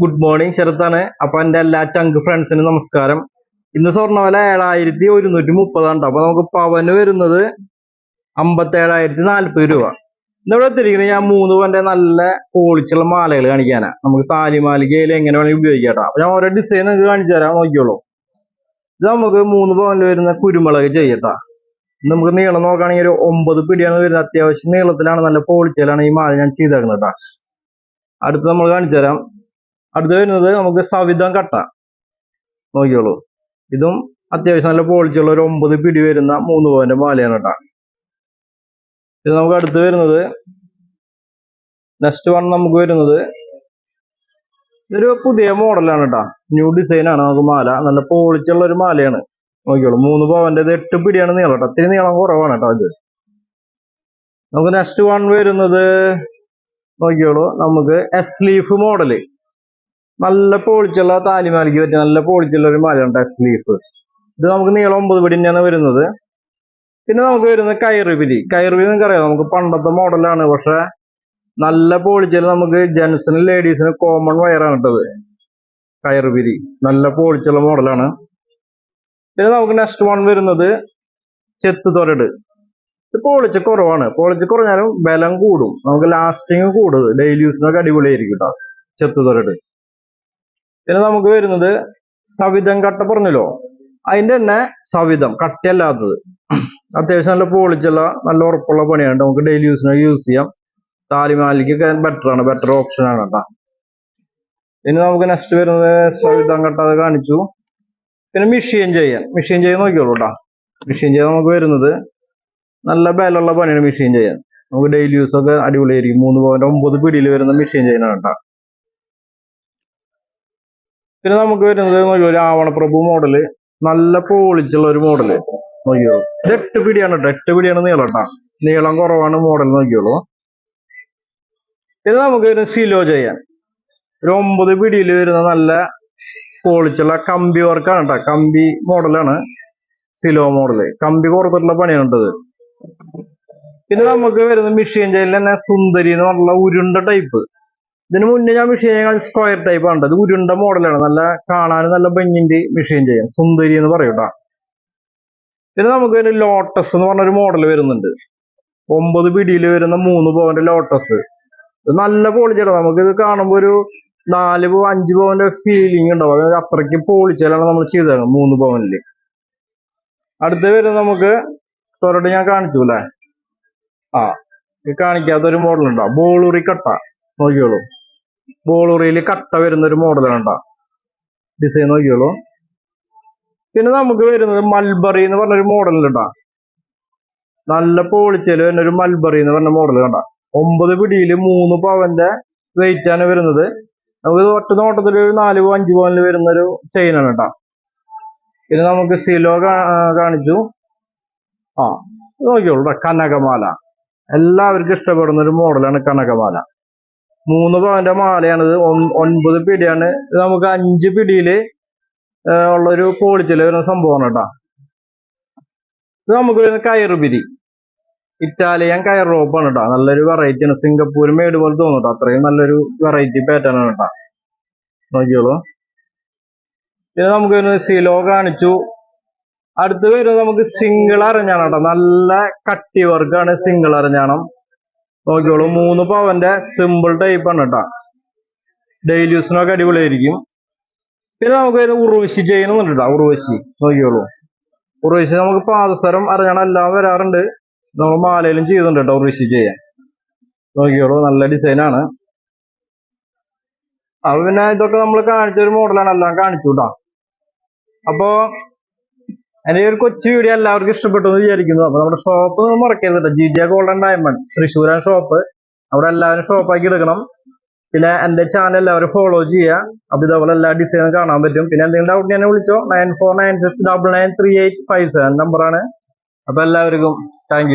Good morning ശരത്താണ്. അപ്പൊ എന്റെ എല്ലാ ചങ്ക് ഫ്രണ്ട്സിന് നമസ്കാരം. ഇന്ന് സ്വർണവില ഏഴായിരത്തി ഒരുന്നൂറ്റി മുപ്പതാണ്. അപ്പൊ നമുക്ക് പവന് വരുന്നത് അമ്പത്തേഴായിരത്തി നാല്പത് രൂപ. ഇന്നിവിടെ എത്തിയിരിക്കുന്നത് ഞാൻ മൂന്ന് പവന്റെ നല്ല പോളിച്ചുള്ള മാലകൾ കാണിക്കാനാണ് നമുക്ക് താലിമാലികയിൽ എങ്ങനെ വേണമെങ്കിൽ ഉപയോഗിക്കാം ട്ടോ. അപ്പൊ ഞാൻ ഓരോ ഡിസൈൻ നിങ്ങൾക്ക് കാണിച്ചു തരാം. നോക്കിയോളൂ ഇത് നമുക്ക് മൂന്ന് പവനിൽ വരുന്ന കുരുമുളക് ചെയ്യട്ടാ നമുക്ക് നീളം നോക്കുകയാണെങ്കിൽ ഒരു ഒമ്പത് പിടിയാണ് വരുന്നത്. അത്യാവശ്യം നീളത്തിലാണ് നല്ല ക്വാളിറ്റിയിലാണ് ഈ മാല ഞാൻ ചെയ്തേക്കുന്നത് കേട്ടോ അടുത്ത് നമ്മൾ കാണിച്ചു തരാം. അടുത്ത് വരുന്നത് നമുക്ക് സവിധം കട്ട. നോക്കിയോളൂ ഇതും അത്യാവശ്യം നല്ല പോളിച്ചുള്ള ഒരു ഒമ്പത് പിടി വരുന്ന മൂന്ന് പോയിന്റ് മാലയാണ് കേട്ടോ. ഇത് നമുക്ക് അടുത്ത് വരുന്നത് നെക്സ്റ്റ് വൺ നമുക്ക് വരുന്നത് ഇതൊരു പുതിയ മോഡലാണ് കേട്ടോ. ന്യൂ ഡിസൈൻ ആണ് നമുക്ക് മാല. നല്ല പോളിച്ചുള്ള ഒരു മാലയാണ്. നോക്കിയോളൂ മൂന്ന് പവന്റെ ഇത് എട്ട് പിടിയാണ് നീളം കേട്ടോ. ഒത്തിരി നീളം കുറവാണ് കേട്ടോ ഇത്. നമുക്ക് നെക്സ്റ്റ് വൺ വരുന്നത് നോക്കിയോളൂ നമുക്ക് എസ് ലീഫ് മോഡൽ നല്ല പോളിച്ചുള്ള താലിമാലിക്ക് പറ്റിയ നല്ല പോളിച്ചുള്ള ഒരു മാലയാണ് ടെസ്റ്റ് ലീഫ് ഇത് നമുക്ക് നീളം ഒമ്പത് പിടി തന്നെയാണ് വരുന്നത്. പിന്നെ നമുക്ക് വരുന്നത് കയറുപിരി കയറുപിരി നിങ്ങൾക്ക് അറിയാം നമുക്ക് പണ്ടത്തെ മോഡലാണ് പക്ഷെ നല്ല പോളിച്ചൽ നമുക്ക് ജെൻസിനും ലേഡീസിനും കോമൺ വയറാണ് ഇട്ടത് കയറുപിരി നല്ല പോളിച്ചുള്ള മോഡലാണ് പിന്നെ നമുക്ക് നെക്സ്റ്റ് വൺ വരുന്നത് ചെത്ത് തൊരട്. ഇത് പോളിച്ച് കുറവാണ്. പോളിച്ച് കുറഞ്ഞാലും ബലം കൂടും. നമുക്ക് ലാസ്റ്റിങ് കൂടും. ഡെയിലി യൂസിനൊക്കെ അടിപൊളിയായിരിക്കും കേട്ടോ ചെത്ത് തൊരട്. പിന്നെ നമുക്ക് വരുന്നത് സവിധം കട്ട പറഞ്ഞല്ലോ. അതിന്റെ തന്നെ സവിധം കട്ടയല്ലാത്തത്. അത്യാവശ്യം നല്ല പോളിച്ചുള്ള നല്ല ഉറപ്പുള്ള പണിയാണ് നമുക്ക് ഡെയിലി യൂസിനൊക്കെ യൂസ് ചെയ്യാം. താലിമാലിക്കൊക്കെ ബെറ്റർ ആണ് ബെറ്റർ ഓപ്ഷൻ ആണ് കേട്ടോ. ഇനി നമുക്ക് നെക്സ്റ്റ് വരുന്നത് സവിധം കട്ട അത് കാണിച്ചു. പിന്നെ മിഷീൻ ചെയ്യാൻ മിഷീൻ ചെയ്യാൻ നോക്കിയോളൂ കേട്ടോ. മിഷീൻ ചെയ്യാൻ നമുക്ക് വരുന്നത് നല്ല ബലമുള്ള പണിയാണ് മിഷീൻ ചെയ്യാൻ നമുക്ക് ഡെയിലി യൂസ് ഒക്കെ അടിപൊളിയായിരിക്കും. മൂന്ന് പോയിന്റ് ഒമ്പത് പിടിയിൽ വരുന്ന മിഷീൻ ചെയ്യാനാണ് കേട്ടോ. പിന്നെ നമുക്ക് വരുന്നത് നോക്കിയോ രാവണപ്രഭു മോഡൽ നല്ല പോളിച്ചുള്ള ഒരു മോഡൽ നോക്കിയോ? ഇത് എട്ട് പിടിയാണ് എട്ട് പിടിയാണ് നീളം കേട്ടാ നീളം കുറവാണ് മോഡൽ നോക്കിയോളൂ. പിന്നെ നമുക്ക് വരുന്ന സിലോ ചെയ്യാൻ ഒരു ഒമ്പത് പിടിയിൽ വരുന്ന നല്ല പോളിച്ചുള്ള കമ്പി വർക്കാണ് കേട്ടോ കമ്പി മോഡലാണ് സിലോ മോഡൽ കമ്പി കുറത്തിട്ടുള്ള പണിയാണ് പിന്നെ നമുക്ക് വരുന്ന മിഷീൻ ചെയ്യൽ തന്നെ സുന്ദരി എന്ന് പറഞ്ഞുള്ള ഉരുണ്ട ടൈപ്പ് ഇതിന് മുന്നേ ഞാൻ മെഷീൻ ചെയ്യാൻ സ്ക്വയർ ടൈപ്പ് ആണ് ഇത് ഉരുണ്ട മോഡലാണ് നല്ല കാണാൻ നല്ല ഭംഗിന്റെ മെഷീൻ ചെയ്യാം സുന്ദരി എന്ന് പറയൂട്ടാ പിന്നെ നമുക്ക് ഒരു ലോട്ടസ് എന്ന് പറഞ്ഞൊരു മോഡൽ വരുന്നുണ്ട്. ഒമ്പത് പിടിയിൽ വരുന്ന മൂന്ന് പവന്റെ ലോട്ടസ് ഇത് നല്ല പോളിച്ചാണ് നമുക്ക് ഇത് കാണുമ്പോൾ ഒരു നാല് പോ അഞ്ച് പവന്റെ ഫീലിംഗ് ഉണ്ടാവും. അത്രയ്ക്ക് പോളിച്ചാലാണ് നമ്മൾ ചെയ്തത്. മൂന്ന് പവനിൽ. അടുത്ത് വരുന്ന നമുക്ക് തൊരട്ട് ഞാൻ കാണിച്ചു ആ കാണിക്കാത്തൊരു മോഡൽ ഉണ്ടാവും ബോളൂറി കട്ട. നോക്കിയോളൂ ബോളൂറിയിൽ കട്ട വരുന്ന ഒരു മോഡലാണ് കേട്ടോ ഡിസൈൻ നോക്കിയോളൂ പിന്നെ നമുക്ക് വരുന്നത് മൽബറി എന്ന് പറഞ്ഞൊരു മോഡൽ കേട്ടോ നല്ല പോളിച്ചയിൽ വരുന്ന ഒരു മൽബറി എന്ന് പറഞ്ഞ മോഡൽ കണ്ട. ഒമ്പത് പിടിയിൽ മൂന്ന് പവന്റെ വെയിറ്റ് ആണ് വരുന്നത്. നമുക്ക് ഒറ്റ നോട്ടത്തിൽ ഒരു നാല് അഞ്ച് പവനിൽ വരുന്ന ഒരു ചെയിനാണ് കേട്ടോ പിന്നെ നമുക്ക് സിലോ കാണിച്ചു. ആ നോക്കിയോളൂ കനകമാല. എല്ലാവർക്കും ഇഷ്ടപ്പെടുന്ന ഒരു മോഡലാണ് കനകമാല. മൂന്ന് പവന്റെ മാലയാണിത്. ഒൻ- ഒൻപത് പിടിയാണ്. ഇത് നമുക്ക് അഞ്ച് പിടിയിൽ ഏഹ് ഉള്ളൊരു പോളിച്ചിൽ വരുന്ന സംഭവമാണ് കേട്ടോ. ഇത് നമുക്ക് വരുന്ന കയറുപിരി ഇറ്റാലിയൻ കയർ റോപ്പാണ് കേട്ടോ. നല്ലൊരു വെറൈറ്റി ആണ്. സിംഗപ്പൂർ മേട് പോലെ തോന്നും കേട്ടോ. അത്രയും നല്ലൊരു വെറൈറ്റി പാറ്റേൺ ആണ് കേട്ടോ. നോക്കിയോളൂ. പിന്നെ നമുക്ക് വരുന്നത് സിലോ കാണിച്ചു. അടുത്ത് വരുന്നത് നമുക്ക് സിംഗിൾ അരഞ്ഞാണ് കേട്ടോ. നല്ല കട്ടി വർക്കാണ് സിംഗിൾ അരഞ്ഞാണം. നോക്കിയോളൂ മൂന്ന് പവന്റെ സിമ്പിൾ ടൈപ്പ് ആണ് കേട്ടോ ഡെയിലി യൂസിനൊക്കെ അടിപൊളിയായിരിക്കും. പിന്നെ നമുക്ക് ഇത് ഉറുവശി ചെയ്യുന്നുണ്ട് കേട്ടോ ഉറുവശി നോക്കിയോളൂ ഉറുവശി നമുക്ക് പാദസരം അറിയണം എല്ലാം വരാറുണ്ട്. നമ്മൾ മാലയിലും ചെയ്യുന്നുണ്ട് കേട്ടോ ഉറുവശി ചെയ്യാൻ നോക്കിയോളൂ നല്ല ഡിസൈനാണ് അപ്പൊ പിന്നെ ഇതൊക്കെ നമ്മൾ കാണിച്ചൊരു മോഡലാണ് എല്ലാം കാണിച്ചു കേട്ടോ അപ്പോ എന്റെ ഈ ഒരു കൊച്ചു വീഡിയോ എല്ലാവർക്കും ഇഷ്ടപ്പെട്ടു എന്ന് വിചാരിക്കുന്നു. അപ്പൊ നമ്മുടെ ഷോപ്പ് മറക്കരുത് കേട്ടോ ജിജ ഗോൾഡൻ ഡയമണ്ട് തൃശ്ശൂരാണ് ഷോപ്പ് അവിടെ എല്ലാവരും ഷോപ്പാക്കി എടുക്കണം. പിന്നെ എന്റെ ചാനൽ എല്ലാവരും ഫോളോ ചെയ്യുക. അപ്പൊ ഇതേപോലെ എല്ലാ ഡിസൈനും കാണാൻ പറ്റും. പിന്നെ എന്തെങ്കിലും ഡൗട്ട് ഞാൻ വിളിച്ചോ. Nine four nine six double nine three eight five seven നമ്പറാണ് അപ്പൊ എല്ലാവർക്കും താങ്ക്